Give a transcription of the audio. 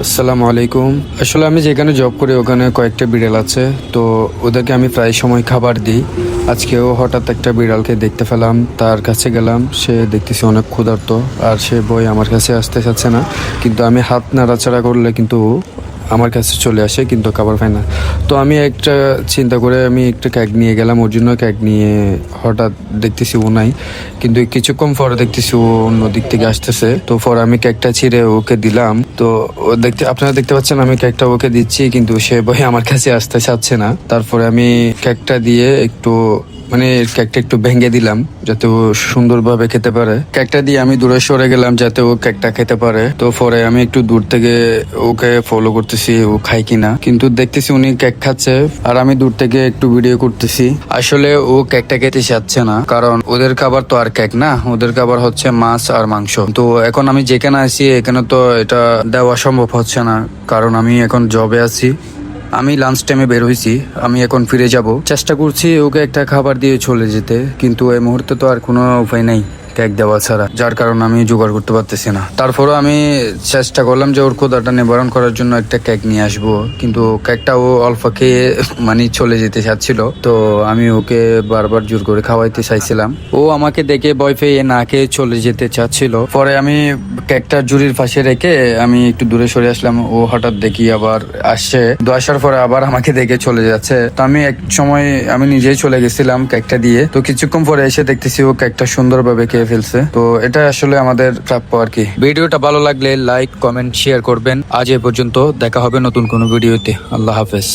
আসসালামু আলাইকুম। আসলে আমি যেখানে জব করি, ওখানে কয়েকটা বিড়াল আছে। তো ওদেরকে আমি প্রায় সময় খাবার দিই। আজকেও হঠাৎ একটা বিড়ালকে দেখতে পেলাম। তার কাছে গেলাম। সে দেখতেছি অনেক ক্ষুধার্ত। আর সে বই আমার কাছে আসতে চাচ্ছে না। কিন্তু আমি হাত নাড়াচাড়া করলে কিন্তু আমার কাছে চলে আসে, কিন্তু খাবার পায় না। তো আমি একটা চিন্তা করে আমি একটা ক্যাক নিয়ে গেলাম, ওর জন্য ক্যাক নিয়ে হঠাৎ দেখতেছি ও নাই, কিন্তু কিছুক্ষণ পরে দেখতেছি ও অন্য দিক থেকে আসতেছে। তো পরে আমি ক্যাকটা ছিঁড়ে ওকে দিলাম। তো ও দেখতে, আপনারা দেখতে পাচ্ছেন আমি ক্যাকটা ওকে দিচ্ছি, কিন্তু সে বই আমার কাছে আসতে চাচ্ছে না। তারপরে আমি ক্যাকটা দিয়ে একটু মানে কেকটা একটু ভেঙে দিলাম, যাতে ও সুন্দরভাবে খেতে পারে। কেকটা দিয়ে আমি দূরে সরে গেলাম, যাতে ও কেকটা খেতে পারে। তো পরে আমি একটু দূর থেকে ওকে ফলো করতেছি, ও খায় কিনা। কিন্তু দেখতেছি উনি কেক খাচ্ছে, আর আমি দূর থেকে একটু ভিডিও করতেছি। আসলে ও কেকটা খেতে চাচ্ছে না, কারণ ওদের খাবার তো আর কেক না। ওদের খাবার হচ্ছে মাছ আর মাংস। তো এখন আমি যেখানে আছি, এখানে তো এটা দেওয়া সম্ভব হচ্ছে না। কারণ আমি এখন জবে আছি। আমি লাঞ্চ টাইমে বের হয়েছি আমি এখন ফিরে যাব। চেষ্টা করছি ওকে একটা খাবার দিয়ে চলে যেতে, কিন্তু এই মুহূর্তে তো আর কোনো উপায় নেই। কেক দেওয়া ছাড়া, যার কারণে আমি জোগাড় করতে পারতেছি না। তারপরও আমি চেষ্টা করলাম যে ওর ক্ষুদাটা নিবারণ করার জন্য একটা কেক নিয়ে আসব, কিন্তু কেকটা ও অল্প খেয়ে মানে চলে যেতে চাচ্ছিল। তো আমি ওকে বারবার জোর করে খাওয়াইতে চাইছিলাম। ও আমাকে দেখে ভয় পেয়ে না খেয়ে চলে যেতে চাচ্ছিল। পরে আমি কেকটা জুরির পাশে রেখে আমি একটু দূরে সরে আসলাম। ও হঠাৎ দেখি আবার আসছে। তো আসার পরে আবার আমাকে দেখে চলে যাচ্ছে। তো আমি এক সময় আমি নিজেই চলে গেছিলাম কেকটা দিয়ে। তো কিছুক্ষণ পরে এসে দেখতেছি ও কেকটা সুন্দরভাবে খেয়ে ফেলছে। তো এটা আসলে আমাদের প্রাপ্য আর কি। ভিডিওটা ভালো লাগলে লাইক কমেন্ট শেয়ার করবেন। আজ এ পর্যন্ত দেখা হবে নতুন কোনো ভিডিওতে। আল্লাহ হাফেজ।